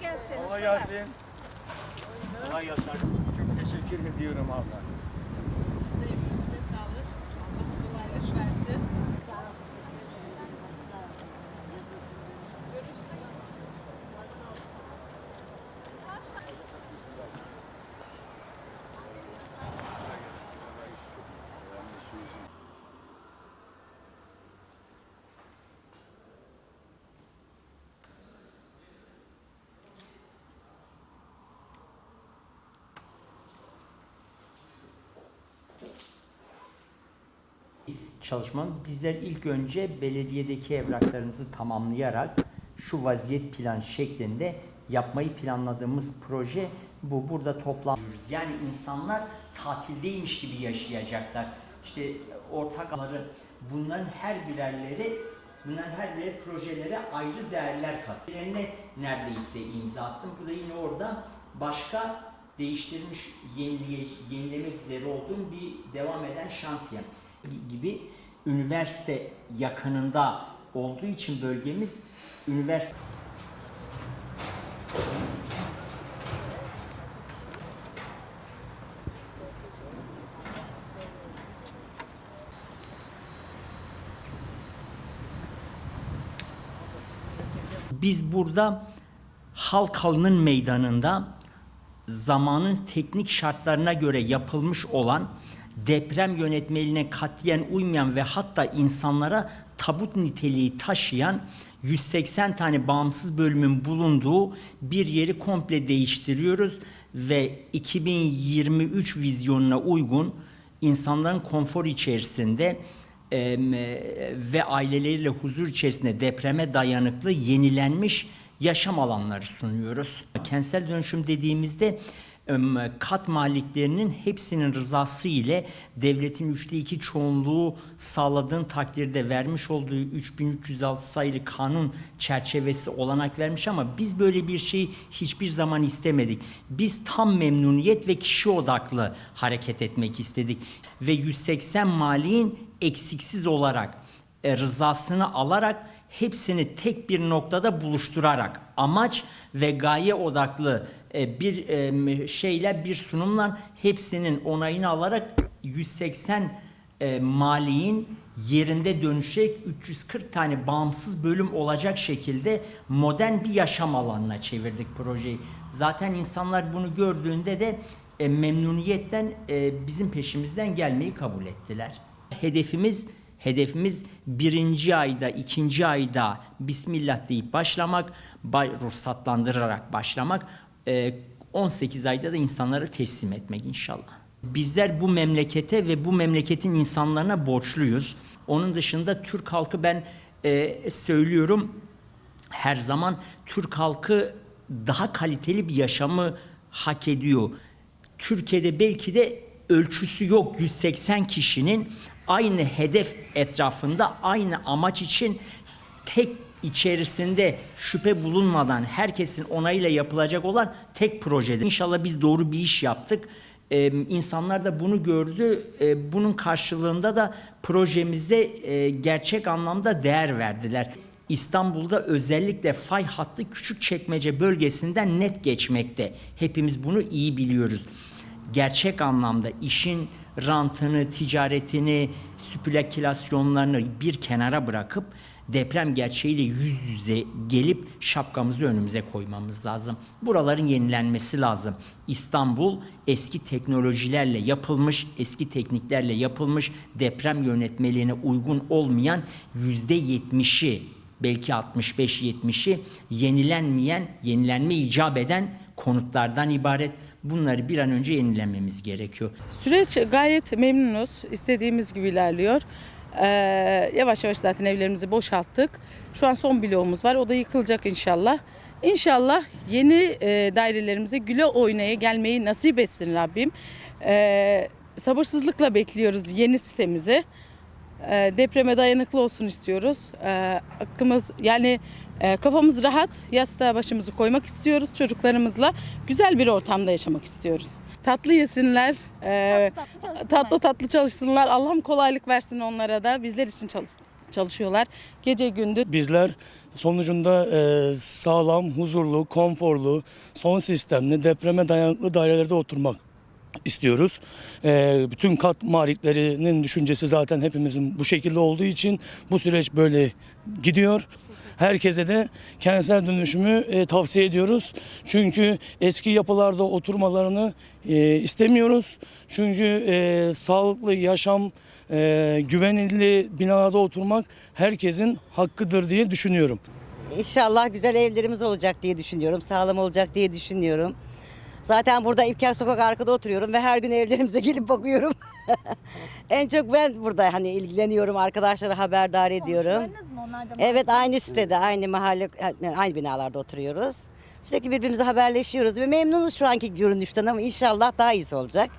gelsin. Kolay gelsin. Kolay gelsin. Çok teşekkür ediyorum abla. Çalışmam. Bizler ilk önce belediyedeki evraklarımızı tamamlayarak şu vaziyet plan şeklinde yapmayı planladığımız proje bu. Burada toplanıyoruz. Yani insanlar tatildeymiş gibi yaşayacaklar. İşte ortak alanları bunların her birerleri bunların her birer projelere ayrı değerler kattı. Neredeyse imza attım. Bu da yine orada başka değiştirilmiş, yenileye, yenilemek üzere olduğum bir devam eden şantiye gibi üniversite yakınında olduğu için bölgemiz üniversite Biz burada Halkalı'nın meydanında zamanın teknik şartlarına göre yapılmış olan deprem yönetmeliğine katiyen uymayan ve hatta insanlara tabut niteliği taşıyan 180 tane bağımsız bölümün bulunduğu bir yeri komple değiştiriyoruz ve 2023 vizyonuna uygun insanların konfor içerisinde em, ve aileleriyle huzur içerisinde depreme dayanıklı yenilenmiş yaşam alanları sunuyoruz. Kentsel dönüşüm dediğimizde kat maliklerinin hepsinin rızası ile devletin üçte iki çoğunluğu sağladığın takdirde vermiş olduğu 3306 sayılı kanun çerçevesi olanak vermiş ama biz böyle bir şeyi hiçbir zaman istemedik. Biz tam memnuniyet ve kişi odaklı hareket etmek istedik ve 180 maliğin eksiksiz olarak e, rızasını alarak hepsini tek bir noktada buluşturarak amaç ve gaye odaklı e, bir e, şeyle bir sunumla hepsinin onayını alarak 180 e, maliğin yerinde dönüşecek 340 tane bağımsız bölüm olacak şekilde modern bir yaşam alanına çevirdik projeyi. Zaten insanlar bunu gördüğünde de memnuniyetten bizim peşimizden gelmeyi kabul ettiler. Hedefimiz Hedefimiz birinci ayda, ikinci ayda Bismillah deyip başlamak, ruhsatlandırarak başlamak, e, 18 ayda da insanlara teslim etmek inşallah. Bizler bu memlekete ve bu memleketin insanlarına borçluyuz. Onun dışında Türk halkı ben e, söylüyorum her zaman Türk halkı daha kaliteli bir yaşamı hak ediyor. Türkiye'de belki de ölçüsü yok 180 kişinin aynı hedef etrafında aynı amaç için tek içerisinde şüphe bulunmadan herkesin onayıyla yapılacak olan tek projede. İnşallah biz doğru bir iş yaptık. Ee, insanlar da bunu gördü. Ee, bunun karşılığında da projemize e, gerçek anlamda değer verdiler. İstanbul'da özellikle fay hattı küçük çekmece bölgesinden net geçmekte. Hepimiz bunu iyi biliyoruz gerçek anlamda işin rantını, ticaretini, spekülasyonlarını bir kenara bırakıp deprem gerçeğiyle yüz yüze gelip şapkamızı önümüze koymamız lazım. Buraların yenilenmesi lazım. İstanbul eski teknolojilerle yapılmış, eski tekniklerle yapılmış deprem yönetmeliğine uygun olmayan yüzde yetmişi belki 65-70'i yenilenmeyen, yenilenme icap eden konutlardan ibaret. Bunları bir an önce yenilememiz gerekiyor. Süreç gayet memnunuz. İstediğimiz gibi ilerliyor. Ee, yavaş yavaş zaten evlerimizi boşalttık. Şu an son bloğumuz var. O da yıkılacak inşallah. İnşallah yeni e, dairelerimize güle oynaya gelmeyi nasip etsin Rabbim. Ee, sabırsızlıkla bekliyoruz yeni sitemizi. Ee, depreme dayanıklı olsun istiyoruz. Ee, aklımız yani e, kafamız rahat, yastığa başımızı koymak istiyoruz çocuklarımızla. Güzel bir ortamda yaşamak istiyoruz. Tatlı yesinler, e, Tatlı tatlı çalışsınlar. tatlı tatlı çalışsınlar. Allah'ım kolaylık versin onlara da bizler için çalış çalışıyorlar. Gece gündüz Bizler sonucunda e, sağlam, huzurlu, konforlu, son sistemli, depreme dayanıklı dairelerde oturmak istiyoruz. E, bütün kat maliklerinin düşüncesi zaten hepimizin bu şekilde olduğu için bu süreç böyle gidiyor. Herkese de kentsel dönüşümü e, tavsiye ediyoruz. Çünkü eski yapılarda oturmalarını e, istemiyoruz. Çünkü e, sağlıklı yaşam, e, güvenilir binalarda oturmak herkesin hakkıdır diye düşünüyorum. İnşallah güzel evlerimiz olacak diye düşünüyorum. Sağlam olacak diye düşünüyorum. Zaten burada İlker Sokak arkada oturuyorum ve her gün evlerimize gelip bakıyorum. en çok ben burada hani ilgileniyorum, arkadaşlara haberdar ediyorum. Evet aynı sitede, aynı mahalle, aynı binalarda oturuyoruz. Sürekli birbirimize haberleşiyoruz ve memnunuz şu anki görünüşten ama inşallah daha iyisi olacak.